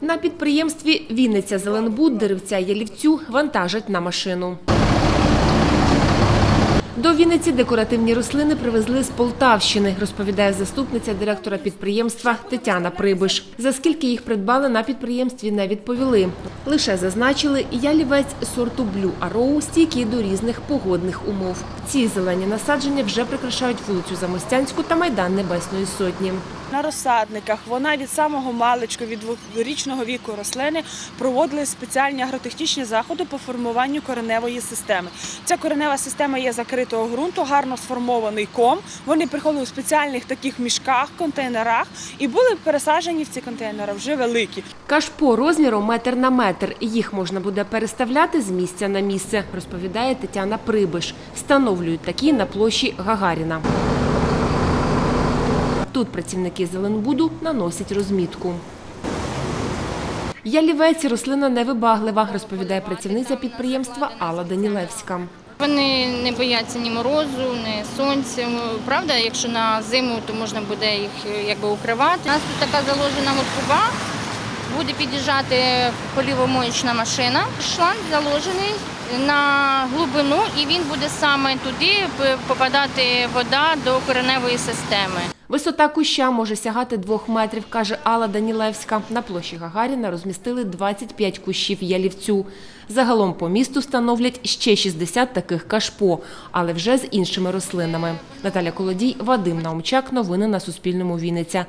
На підприємстві Вінниця Зеленбуд деревця ялівцю вантажать на машину. До Вінниці декоративні рослини привезли з Полтавщини, розповідає заступниця директора підприємства Тетяна Прибиш. За скільки їх придбали на підприємстві не відповіли. Лише зазначили ялівець сорту Блю Ароу стійкий до різних погодних умов. Ці зелені насадження вже прикрашають вулицю Замостянську та Майдан Небесної Сотні. На розсадниках вона від самого маличку, від дворічного віку рослини проводили спеціальні агротехнічні заходи по формуванню кореневої системи. Ця коренева система є закритого ґрунту, гарно сформований ком. Вони приходили у спеціальних таких мішках, контейнерах і були пересаджені в ці контейнери вже великі. Кашпо розміром метр на метр. Їх можна буде переставляти з місця на місце, розповідає Тетяна Прибиш. Встановлюють такі на площі Гагаріна. Тут працівники Зеленбуду наносять розмітку. Ялівець рослина невибаглива, розповідає працівниця підприємства Алла Данілевська. Вони не бояться ні морозу, ні сонця. Правда, якщо на зиму, то можна буде їх е, якби укривати. У нас тут така заложена мотруба, буде під'їжджати полівомоєчна машина. Шланг заложений на глибину, і він буде саме туди попадати вода до кореневої системи. Висота куща може сягати двох метрів, каже Алла Данілевська. На площі Гагаріна розмістили 25 кущів ялівцю. Загалом по місту становлять ще 60 таких кашпо, але вже з іншими рослинами. Наталя Колодій, Вадим Наумчак. Новини на Суспільному. Вінниця.